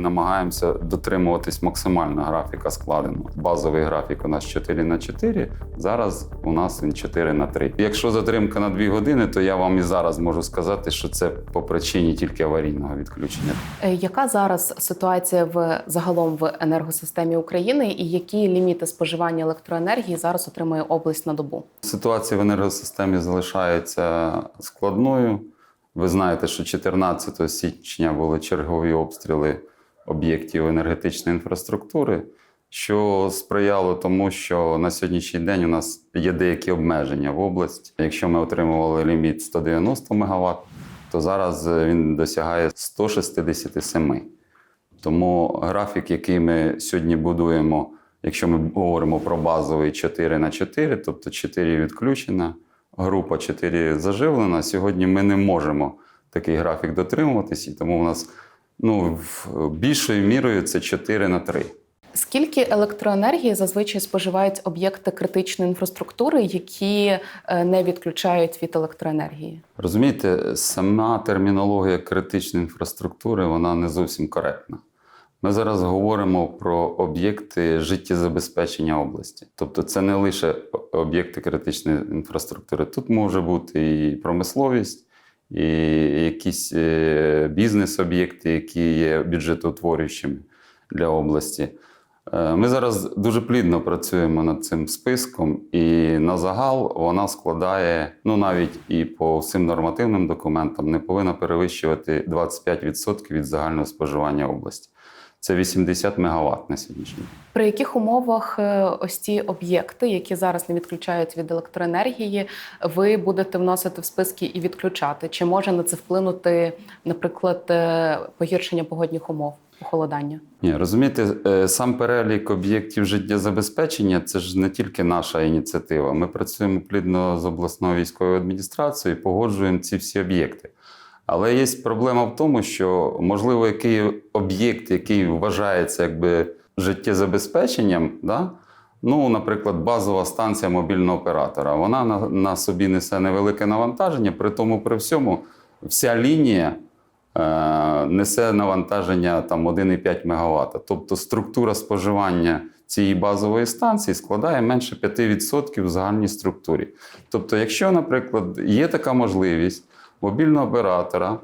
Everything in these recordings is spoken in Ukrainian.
намагаємося дотримуватись максимально графіка складеного. Базовий графік у нас 4 на 4, зараз у нас він 4 на 3. Якщо затримка на 2 години, то я вам і зараз можу сказати, що це по причині тільки аварійного відключення. Е, Яка зараз ситуація в загалом в енергосистемі України і які ліміти споживання електроенергії зараз отримує область на добу? Ситуація в енергосистемі залишається складною. Ви знаєте, що 14 січня були чергові обстріли об'єктів енергетичної інфраструктури, що сприяло тому, що на сьогоднішній день у нас є деякі обмеження в області. Якщо ми отримували ліміт 190 МВт, то зараз він досягає 167. Тому графік, який ми сьогодні будуємо, якщо ми говоримо про базовий 4 на 4, тобто 4 відключена, група 4 заживлена, сьогодні ми не можемо такий графік дотримуватись, і тому у нас ну, більшою мірою це 4 на 3. Скільки електроенергії зазвичай споживають об'єкти критичної інфраструктури, які е, не відключають від електроенергії? Розумієте, сама термінологія критичної інфраструктури вона не зовсім коректна. Ми зараз говоримо про об'єкти життєзабезпечення області. Тобто це не лише об'єкти критичної інфраструктури. Тут може бути і промисловість, і якісь е, бізнес-об'єкти, які є бюджетоутворюючими для області. Е, Ми зараз дуже плідно працюємо над цим списком, і на загал вона складає, ну навіть і по всім нормативним документам, не повинна перевищувати 25% від загального споживання області. Це 80 МВт на сьогоднішній день. При яких умовах е, ось ці об'єкти, які зараз не відключають від електроенергії, ви будете вносити в списки і відключати? Чи може на це вплинути, наприклад, е, погіршення погодних умов, похолодання? Ні, розумієте, е, сам перелік об'єктів життєзабезпечення це ж не тільки наша ініціатива. Ми працюємо плідно з обласною військовою адміністрацією погоджуємо ці всі об'єкти. Але є проблема в тому, що можливо, який об'єкт, який вважається якби життєзабезпеченням, да? ну, наприклад, базова станція мобільного оператора, вона на, на собі несе невелике навантаження, при тому при всьому вся лінія е, несе навантаження там 1,5 МВт. Тобто структура споживання цієї базової станції складає менше 5% в загальній структурі. Тобто, якщо, наприклад, є така можливість мобільного оператора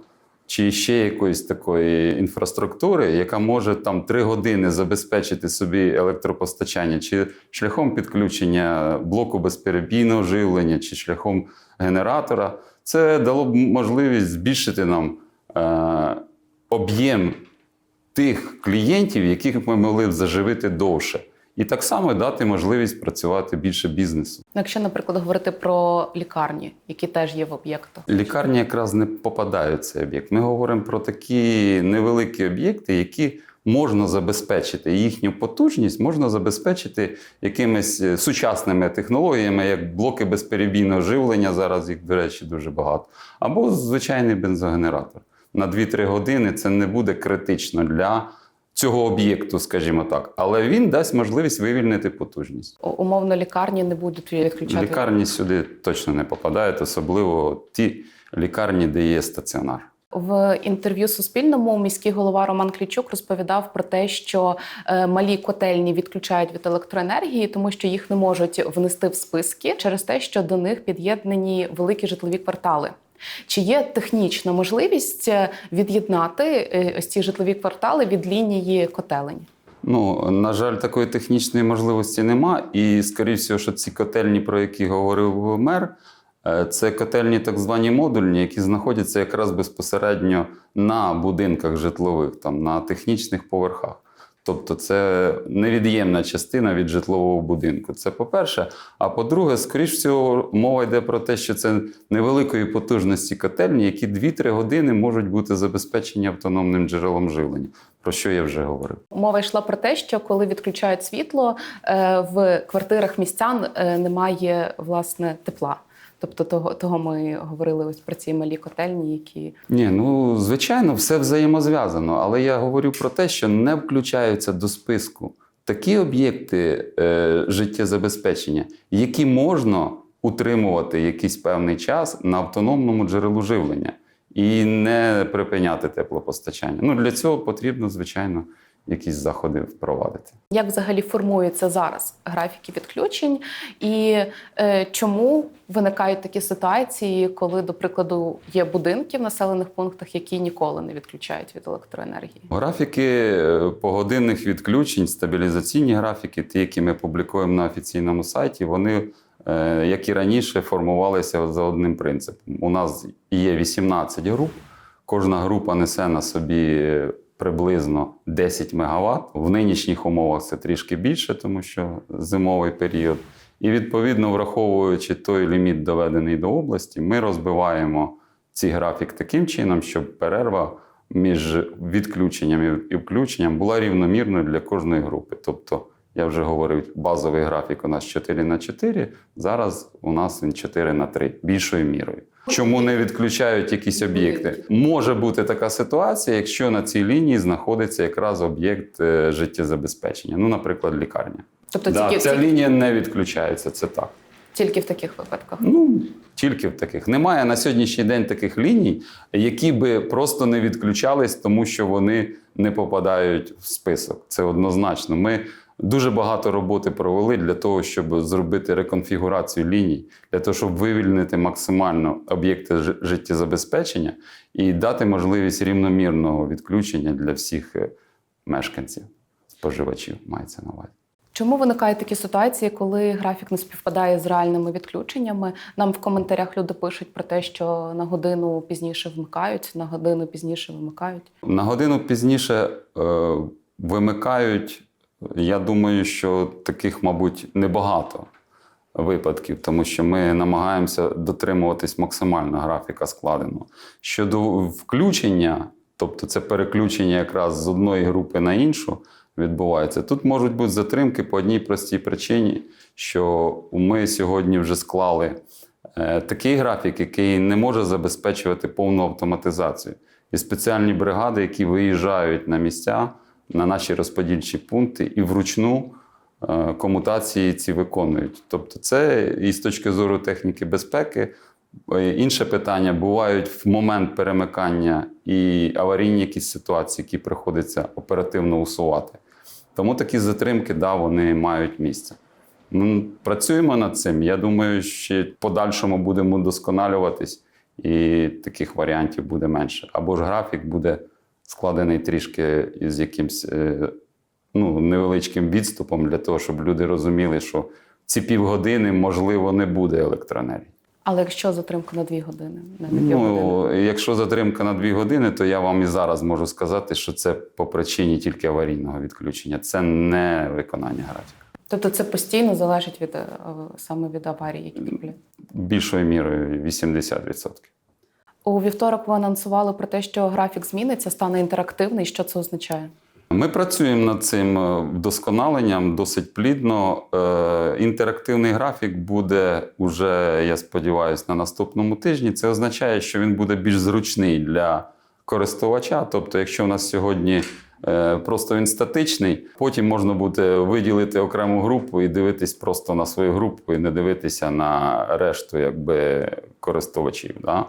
чи ще якоїсь такої інфраструктури, яка може там 3 години забезпечити собі електропостачання, чи шляхом підключення блоку безперебійного живлення, чи шляхом генератора, це дало б можливість збільшити нам е, об'єм тих клієнтів, яких ми могли б заживити довше. І так само дати можливість працювати більше бізнесу. Ну, Якщо, наприклад, говорити про лікарні, які теж є в об'єктах. Лікарні якраз не попадають в цей об'єкт. Ми говоримо про такі невеликі об'єкти, які можна забезпечити. Їхню потужність можна забезпечити якимись е, сучасними технологіями, як блоки безперебійного живлення. Зараз їх, до речі, дуже багато. Або звичайний бензогенератор. На 2-3 години це не буде критично для цього об'єкту, скажімо так. Але він дасть можливість вивільнити потужність. Умовно, лікарні не будуть відключати. Лікарні сюди точно не попадають, особливо ті лікарні, де є стаціонар. В інтерв'ю Суспільному міський голова Роман Клічук розповідав про те, що е, малі котельні відключають від електроенергії, тому що їх не можуть внести в списки через те, що до них під'єднані великі житлові квартали. Чи є технічна можливість е, від'єднати е, ось ці житлові квартали від лінії котелень? Ну, на жаль, такої технічної можливості нема. І, скоріше що ці котельні, про які говорив мер, е, це котельні так звані модульні, які знаходяться якраз безпосередньо на будинках житлових, там, на технічних поверхах. Тобто це невід'ємна частина від житлового будинку. Це по-перше. А по-друге, скоріш всього, мова йде про те, що це невеликої потужності котельні, які 2-3 години можуть бути забезпечені автономним джерелом живлення, про що я вже говорив. Мова йшла про те, що коли відключають світло, е, в квартирах містян е, немає власне тепла. Тобто того, того ми говорили ось про ці малі котельні, які Ні, ну звичайно, все взаємозв'язано, але я говорю про те, що не включаються до списку такі об'єкти е, життєзабезпечення, які можна утримувати якийсь певний час на автономному джерелу живлення. і не припиняти теплопостачання. Ну, для цього потрібно, звичайно, якісь заходи впровадити. Як взагалі формуються зараз графіки відключень, і е, чому виникають такі ситуації, коли, до прикладу, є будинки в населених пунктах, які ніколи не відключають від електроенергії? Графіки е, погодинних відключень, стабілізаційні графіки, ті, які ми публікуємо на офіційному сайті, вони, е, як і раніше, формувалися за одним принципом. У нас є 18 груп, кожна група несе на собі приблизно 10 МВт. В нинішніх умовах це трішки більше, тому що зимовий період. І відповідно, враховуючи той ліміт, доведений до області, ми розбиваємо цей графік таким чином, щоб перерва між відключенням і включенням була рівномірною для кожної групи. Тобто, я вже говорив, базовий графік у нас 4 на 4, зараз у нас він 4 на 3, більшою мірою. Чому не відключають якісь об'єкти? Може бути така ситуація, якщо на цій лінії знаходиться якраз об'єкт е, життєзабезпечення, ну, наприклад, лікарня. Тобто Да, тільки, ця тільки, лінія не відключається, це так. тільки в таких випадках. Ну, тільки в таких. Немає на сьогоднішній день таких ліній, які би просто не відключались, тому що вони не попадають в список. Це однозначно. Ми дуже багато роботи провели для того, щоб зробити реконфігурацію ліній, для того, щоб вивільнити максимально об'єкти життєзабезпечення і дати можливість рівномірного відключення для всіх е, мешканців, споживачів, мається на увазі. Чому виникають такі ситуації, коли графік не співпадає з реальними відключеннями? Нам в коментарях люди пишуть про те, що на годину пізніше вмикають, на годину пізніше вимикають. На годину пізніше е, вимикають. Я думаю, що таких, мабуть, небагато випадків, тому що ми намагаємося дотримуватись максимально графіка складеного. Щодо включення, тобто це переключення якраз з одної групи на іншу, відбувається. Тут можуть бути затримки по одній простій причині, що ми сьогодні вже склали е, такий графік, який не може забезпечувати повну автоматизацію. І спеціальні бригади, які виїжджають на місця, на наші розподільчі пункти і вручну е, комутації ці виконують. Тобто, це і з точки зору техніки безпеки. Е, Інше питання бувають в момент перемикання і аварійні якісь ситуації, які приходиться оперативно усувати. Тому такі затримки, да, вони мають місце. Ми працюємо над цим. Я думаю, що в подальшому будемо досконалюватись, і таких варіантів буде менше. Або ж графік буде складений трішки з якимсь е, ну, невеличким відступом для того, щоб люди розуміли, що ці півгодини, можливо, не буде електроенергії. Але якщо затримка на дві години, на. Ну, якщо затримка на дві години, то я вам і зараз можу сказати, що це по причині тільки аварійного відключення. Це не виконання графіка. Тобто це постійно залежить від е, саме від аварії, які трапляють. Більшою мірою 80%. У вівторок ви анонсували про те, що графік зміниться, стане інтерактивний. Що це означає? Ми працюємо над цим е, вдосконаленням досить плідно. Е, Інтерактивний графік буде уже, я сподіваюся, на наступному тижні. Це означає, що він буде більш зручний для користувача. Тобто, якщо у нас сьогодні е, просто він статичний, потім можна буде виділити окрему групу і дивитись просто на свою групу, і не дивитися на решту якби, користувачів. Да?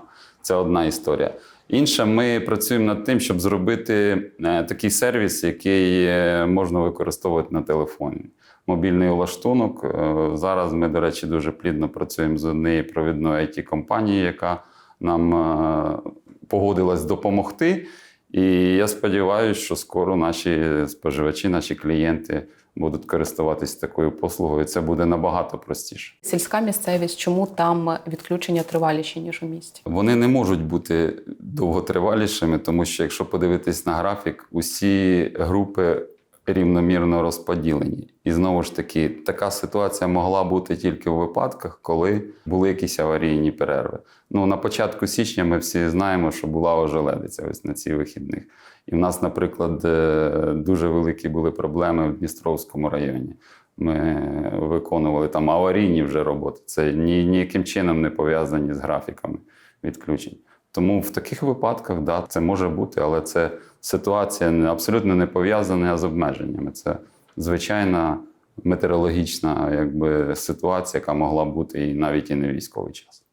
Це одна історія. Інша, ми працюємо над тим, щоб зробити е, такий сервіс, який е, можна використовувати на телефоні. Мобільний улаштунок. Е, Зараз ми, до речі, дуже плідно працюємо з однією провідною it компанією яка нам погодилась допомогти. І я сподіваюся, що скоро наші споживачі, наші клієнти будуть користуватись такою послугою. Це буде набагато простіше. Сільська місцевість, чому там відключення триваліші, ніж у місті? Вони не можуть бути довготривалішими, тому що якщо подивитись на графік, усі групи рівномірно розподілені. І знову ж таки, така ситуація могла бути тільки у випадках, коли були якісь аварійні перерви. Ну, на початку січня ми всі знаємо, що була ожеледиця ось на ці вихідних. І в нас, наприклад, е, дуже великі були проблеми в Дністровському районі. Ми виконували там аварійні вже роботи. Це ні, ніяким чином не пов'язані з графіками відключень. Тому в таких випадках да, це може бути, але це ситуація абсолютно не пов'язана з обмеженнями. Це звичайна метеорологічна якби, ситуація, яка могла бути і навіть і не військовий час.